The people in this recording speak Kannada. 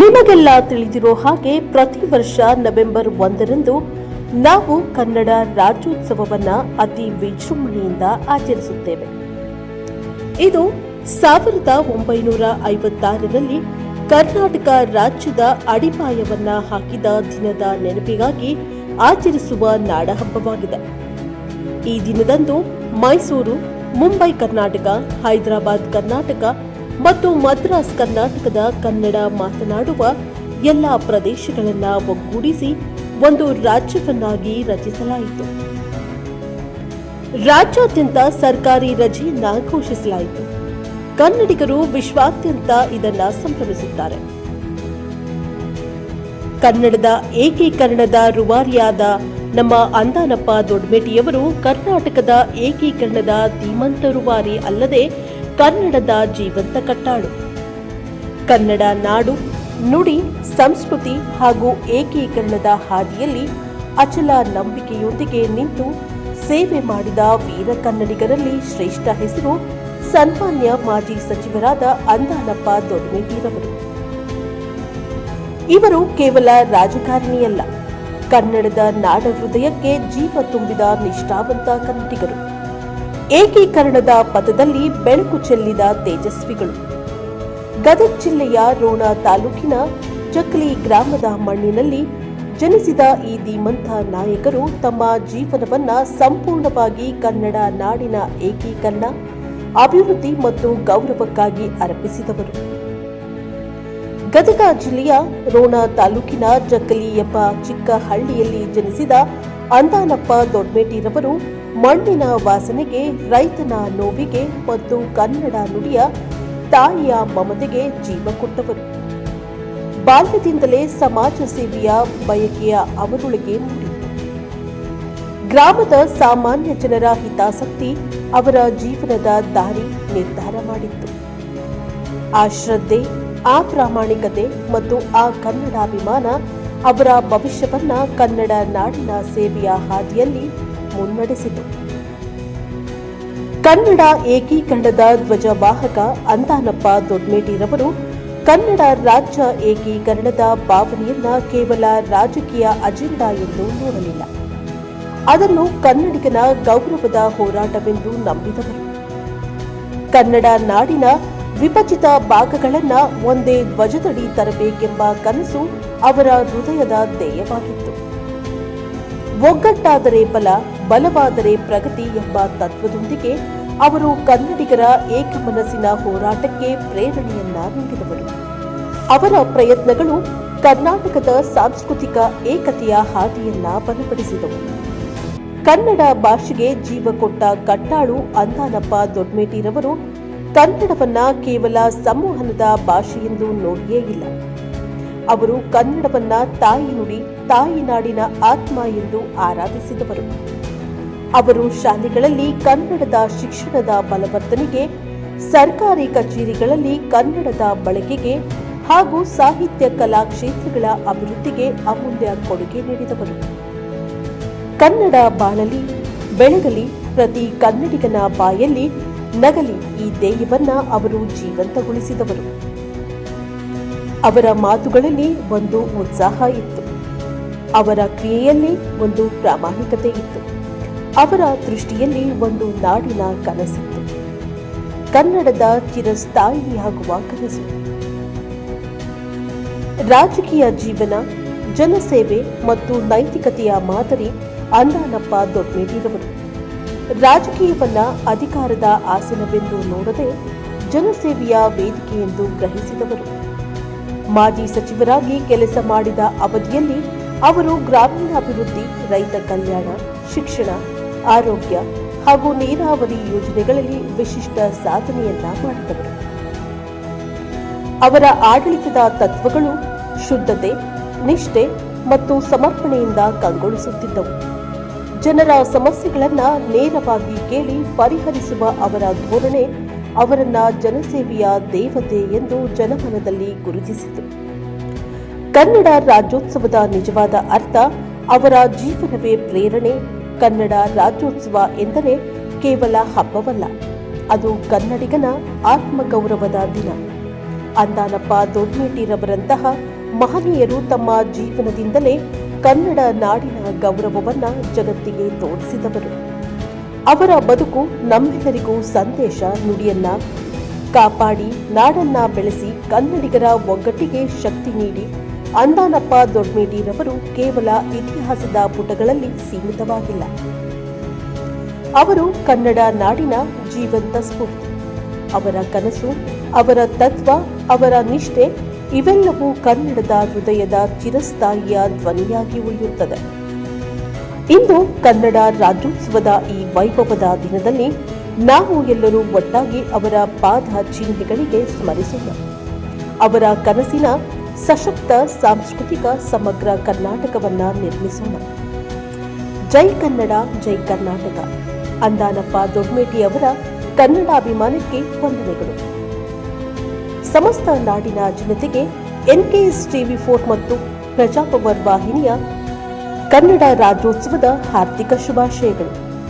ನಿಮಗೆಲ್ಲ ತಿಳಿದಿರೋ ಹಾಗೆ ಪ್ರತಿ ವರ್ಷ ನವೆಂಬರ್ ಒಂದರಂದು ನಾವು ಕನ್ನಡ ರಾಜ್ಯೋತ್ಸವವನ್ನ ಅತಿ ವಿಜೃಂಭಣೆಯಿಂದ ಆಚರಿಸುತ್ತೇವೆ. ಇದು ಸಾವಿರದ ಒಂಬೈನೂರ ಐವತ್ತಾರರಲ್ಲಿ ಕರ್ನಾಟಕ ರಾಜ್ಯದ ಅಡಿಪಾಯವನ್ನ ಹಾಕಿದ ದಿನದ ನೆನಪಿಗಾಗಿ ಆಚರಿಸುವ ನಾಡಹಬ್ಬವಾಗಿದೆ. ಈ ದಿನದಂದು ಮೈಸೂರು, ಮುಂಬೈ ಕರ್ನಾಟಕ, ಹೈದರಾಬಾದ್ ಕರ್ನಾಟಕ ಮತ್ತು ಮದ್ರಾಸ್, ಕರ್ನಾಟಕದ ಕನ್ನಡ ಮಾತನಾಡುವ ಎಲ್ಲ ಪ್ರದೇಶಗಳನ್ನ ಒಗ್ಗೂಡಿಸಿ ಒಂದು ರಾಜ್ಯವನ್ನಾಗಿ ರಚಿಸಲಾಯಿತು. ರಾಜ್ಯಾದ್ಯಂತ ಸರ್ಕಾರಿ ರಜೆಯನ್ನ ಘೋಷಿಸಲಾಯಿತು. ಕನ್ನಡಿಗರು ವಿಶ್ವಾದ್ಯಂತ ಇದನ್ನ ಸಂಭ್ರಮಿಸುತ್ತಾರೆ. ಕನ್ನಡದ ಏಕೀಕರಣದ ರುವಾರಿಯಾದ ನಮ್ಮ ಅಂದಾನಪ್ಪ ದೊಡ್ಮೇಟಿಯವರು ಕರ್ನಾಟಕದ ಏಕೀಕರಣದ ಧೀಮಂತ ರುವಾರಿ ಅಲ್ಲದೆ ಕನ್ನಡದ ಜೀವಂತ ಕಟ್ಟಾಳು. ಕನ್ನಡ ನಾಡು, ನುಡಿ, ಸಂಸ್ಕೃತಿ ಹಾಗೂ ಏಕೀಕರಣದ ಹಾದಿಯಲ್ಲಿ ಅಚಲ ನಂಬಿಕೆಯೊಂದಿಗೆ ನಿಂತು ಸೇವೆ ಮಾಡಿದ ವೀರ ಕನ್ನಡಿಗರಲ್ಲಿ ಶ್ರೇಷ್ಠ ಹೆಸರು ಸನ್ಮಾನ್ಯ ಮಾಜಿ ಸಚಿವರಾದ ಅಂದಾನಪ್ಪ ದೊಡ್ಡಮೇಗಿರವರು ಇವರು ಕೇವಲ ರಾಜಕಾರಣಿಯಲ್ಲ, ಕನ್ನಡದ ನಾಡ ಹೃದಯಕ್ಕೆ ಜೀವ ತುಂಬಿದ ನಿಷ್ಠಾವಂತ ಕನ್ನಡಿಗರು. ಏಕೀಕರಣದ ಪಥದಲ್ಲಿ ಬೆಳಕು ಚೆಲ್ಲಿದ ತೇಜಸ್ವಿಗಳು. ಗದಗ ಜಿಲ್ಲೆಯ ರೋಣ ತಾಲೂಕಿನ ಚಕ್ಲಿ ಗ್ರಾಮದ ಮಣ್ಣಿನಲ್ಲಿ ಜನಿಸಿದ ಈ ಧೀಮಂತ ನಾಯಕರು ತಮ್ಮ ಜೀವನವನ್ನ ಸಂಪೂರ್ಣವಾಗಿ ಕನ್ನಡ ನಾಡಿನ ಏಕೀಕರಣ, ಅಭಿವೃದ್ಧಿ ಮತ್ತು ಗೌರವಕ್ಕಾಗಿ ಅರ್ಪಿಸಿದವರು. ಗದಗ ಜಿಲ್ಲೆಯ ರೋಣ ತಾಲೂಕಿನ ಚಕ್ಲಿ ಎಂಬ ಚಿಕ್ಕ ಹಳ್ಳಿಯಲ್ಲಿ ಜನಿಸಿದ ಅಂದಾನಪ್ಪ ದೊಡ್ಮೇಟಿರವರು ಮಣ್ಣಿನ ವಾಸನೆಗೆ ರೈತನ ನೋವಿಗೆ ಮತ್ತು ಕನ್ನಡ ನುಡಿಯ ತಾಯಿಯ ಮಮತೆಗೆ ಜೀವ ಕೊಟ್ಟವರು. ಬಾಲ್ಯದಿಂದಲೇ ಸಮಾಜ ಸೇವೆಯ ಬಯಕೆಯ ಅವರೊಳಗೆ ಮೂಡಿ. ಗ್ರಾಮದ ಸಾಮಾನ್ಯ ಜನರ ಹಿತಾಸಕ್ತಿ ಅವರ ಜೀವನದ ದಾರಿ ನಿರ್ಧಾರ ಮಾಡಿತ್ತು. ಆ ಶ್ರದ್ಧೆ, ಆ ಪ್ರಾಮಾಣಿಕತೆ ಮತ್ತು ಆ ಕನ್ನಡಾಭಿಮಾನ ಅವರ ಭವಿಷ್ಯವನ್ನ ಕನ್ನಡ ನಾಡಿನ ಸೇವೆಯ ಹಾದಿಯಲ್ಲಿ ಮುನ್ನಡೆಸಿತು. ಕನ್ನಡ ಏಕೀಕರಣದ ಧ್ವಜವಾಹಕ ಅಂದಾನಪ್ಪ ದೊಡ್ಮೇಟಿರವರು ಕನ್ನಡ ರಾಜ್ಯ ಏಕೀಕರಣದ ಭಾವನೆಯನ್ನ ಕೇವಲ ರಾಜಕೀಯ ಅಜೆಂಡಾ ಎಂದು ನೋಡಲಿಲ್ಲ. ಅದನ್ನು ಕನ್ನಡಿಗನ ಗೌರವದ ಹೋರಾಟವೆಂದು ನಂಬಿದವರು. ಕನ್ನಡ ನಾಡಿನ ವಿಭಜಿತ ಭಾಗಗಳನ್ನು ಒಂದೇ ಧ್ವಜದಡಿ ತರಬೇಕೆಂಬ ಕನಸು ಅವರ ಹೃದಯದ ಧ್ಯೇಯವಾಗಿತ್ತು ಒಗ್ಗಟ್ಟಾದರೆ ಬಲ, ಬಲವಾದರೆ ಪ್ರಗತಿ ಎಂಬ ತತ್ವದೊಂದಿಗೆ ಅವರು ಕನ್ನಡಿಗರ ಏಕಮನಸ್ಸಿನ ಹೋರಾಟಕ್ಕೆ ಪ್ರೇರಣೆಯನ್ನ ನೀಡಿದವರು. ಅವರ ಪ್ರಯತ್ನಗಳು ಕರ್ನಾಟಕದ ಸಾಂಸ್ಕೃತಿಕ ಏಕತೆಯ ಹಾದಿಯನ್ನ ಬಲಪಡಿಸಿದವು. ಕನ್ನಡ ಭಾಷೆಗೆ ಜೀವ ಕೊಟ್ಟ ಕಟ್ಟಾಳು ಅಂದಾನಪ್ಪ ದೊಡ್ಮೇಟಿರವರು ಕನ್ನಡವನ್ನ ಕೇವಲ ಸಂವಹನದ ಭಾಷೆಯೆಂದು ನೋಡಿಯೇ ಇಲ್ಲ. ಅವರು ಕನ್ನಡವನ್ನ ತಾಯಿ ನುಡಿ, ತಾಯಿ ನಾಡಿನ ಆತ್ಮ ಎಂದು ಆರಾಧಿಸಿದವರು. ಅವರು ಶಾಲೆಗಳಲ್ಲಿ ಕನ್ನಡದ ಶಿಕ್ಷಣದ ಬಲವರ್ಧನೆಗೆ, ಸರ್ಕಾರಿ ಕಚೇರಿಗಳಲ್ಲಿ ಕನ್ನಡದ ಬಳಕೆಗೆ ಹಾಗೂ ಸಾಹಿತ್ಯ ಕಲಾ ಕ್ಷೇತ್ರಗಳ ಅಭಿವೃದ್ಧಿಗೆ ಅಮೂಲ್ಯ ಕೊಡುಗೆ ನೀಡಿದವರು. ಕನ್ನಡ ಬಾಳಲಿ, ಬೆಳಗಲಿ ಪ್ರತಿ ಕನ್ನಡಿಗನ ಬಾಯಲ್ಲಿ ನಗಲಿ ಈ ಧ್ಯೇಯವನ್ನ ಅವರು ಜೀವಂತಗೊಳಿಸಿದವರು. ಅವರ ಮಾತುಗಳಲ್ಲಿ ಒಂದು ಉತ್ಸಾಹ ಇತ್ತು. ಅವರ ಕ್ರಿಯೆಯಲ್ಲಿ ಒಂದು ಪ್ರಾಮಾಣಿಕತೆ ಇತ್ತು. ಅವರ ದೃಷ್ಟಿಯಲ್ಲಿ ಒಂದು ನಾಡಿನ ಕನಸಿತ್ತು. ಕನ್ನಡದ ಚಿರಸ್ಥಾಯಿಯಾಗುವ ಕನಸು. ರಾಜಕೀಯ ಜೀವನ, ಜನಸೇವೆ ಮತ್ತು ನೈತಿಕತೆಯ ಮಾದರಿ ಅಂದಾನಪ್ಪ ದೊಡ್ಮೇಟಿರವರು ರಾಜಕೀಯವನ್ನ ಅಧಿಕಾರದ ಆಸನವೆಂದು ನೋಡದೆ ಜನಸೇವೆಯ ವೇದಿಕೆ ಎಂದು ಗ್ರಹಿಸಿದವರು. ಮಾಜಿ ಸಚಿವರಾಗಿ ಕೆಲಸ ಮಾಡಿದ ಅವಧಿಯಲ್ಲಿ ಅವರು ಗ್ರಾಮೀಣಾಭಿವೃದ್ಧಿ, ರೈತ ಕಲ್ಯಾಣ, ಶಿಕ್ಷಣ, ಆರೋಗ್ಯ ಹಾಗೂ ನೀರಾವರಿ ಯೋಜನೆಗಳಲ್ಲಿ ವಿಶಿಷ್ಟ ಸಾಧನೆಯನ್ನ ಮಾಡಿದವರು. ಅವರ ಆಡಳಿತದ ತತ್ವಗಳು ಶುದ್ಧತೆ, ನಿಷ್ಠೆ ಮತ್ತು ಸಮರ್ಪಣೆಯಿಂದ ಕಂಗೊಳಿಸುತ್ತಿದ್ದವು. ಜನರ ಸಮಸ್ಯೆಗಳನ್ನು ನೇರವಾಗಿ ಕೇಳಿ ಪರಿಹರಿಸುವ ಅವರ ಧೋರಣೆ ಅವರನ್ನ ಜನಸೇವೆಯ ದೇವತೆ ಎಂದು ಜನಮನದಲ್ಲಿ ಗುರುತಿಸಿತು. ಕನ್ನಡ ರಾಜ್ಯೋತ್ಸವದ ನಿಜವಾದ ಅರ್ಥ ಅವರ ಜೀವನವೇ ಪ್ರೇರಣೆ. ಕನ್ನಡ ರಾಜ್ಯೋತ್ಸವ ಎಂದರೆ ಕೇವಲ ಹಬ್ಬವಲ್ಲ, ಅದು ಕನ್ನಡಿಗನ ಆತ್ಮಗೌರವದ ದಿನ. ಅಂದಾನಪ್ಪ ದೊಡ್ಮೇಟಿರವರಂತಹ ಮಹನೀಯರು ತಮ್ಮ ಜೀವನದಿಂದಲೇ ಕನ್ನಡ ನಾಡಿನ ಗೌರವವನ್ನ ಜಗತ್ತಿಗೆ ತೋರಿಸಿದವರು. ಅವರ ಬದುಕು ನಮ್ಮೆಲ್ಲರಿಗೂ ಸಂದೇಶ, ನುಡಿಯನ್ನ ಕಾಪಾಡಿ, ನಾಡನ್ನ ಬೆಳೆಸಿ, ಕನ್ನಡಿಗರ ಒಗ್ಗಟ್ಟಿಗೆ ಶಕ್ತಿ ನೀಡಿ. ಅಂದಾನಪ್ಪ ದೊಡ್ಮೇಟಿರವರು ಕೇವಲ ಇತಿಹಾಸದ ಪುಟಗಳಲ್ಲಿ ಸೀಮಿತವಾಗಿಲ್ಲ. ಅವರು ಕನ್ನಡ ನಾಡಿನ ಜೀವಂತ ಸ್ಫೂರ್ತಿ. ಅವರ ಕನಸು, ಅವರ ತತ್ವ, ಅವರ ನಿಷ್ಠೆ ಇವೆಲ್ಲವೂ ಕನ್ನಡದ ಹೃದಯದ ಚಿರಸ್ಥಾಯಿಯ ಧ್ವನಿಯಾಗಿ ಉಳಿಯುತ್ತದೆ. ಇಂದು ಕನ್ನಡ ರಾಜ್ಯೋತ್ಸವದ ಈ ವೈಭವದ ದಿನದಲ್ಲಿ ನಾವು ಎಲ್ಲರೂ ಒಟ್ಟಾಗಿ ಅವರ ಪಾದ ಚಿಹ್ನೆಗಳಿಗೆ ಸ್ಮರಿಸೋಣ. ಅವರ ಕನಸಿನ ಸಶಕ್ತ ಸಾಂಸ್ಕೃತಿಕ ಸಮಗ್ರ ಕರ್ನಾಟಕವನ್ನ ನಿರ್ಮಿಸೋಣ. ಜೈ ಕನ್ನಡ, ಜೈ ಕರ್ನಾಟಕ. ಅಂದಾನಪ್ಪ ದೊಡ್ಮೇಟಿ ಅವರ ಕನ್ನಡಾಭಿಮಾನಕ್ಕೆ ವಂದನೆಗಳು. ಸಮಸ್ತ ನಾಡಿನ ಜನತೆಗೆ ಎನ್ಕೆಎಸ್ ಟಿವಿ ಫೋರ್ ಮತ್ತು ಪ್ರಜಾಪವರ್ ವಾಹಿನಿಯ ಕನ್ನಡ ರಾಜ್ಯೋತ್ಸವದ ಹಾರ್ದಿಕ ಶುಭಾಶಯಗಳು.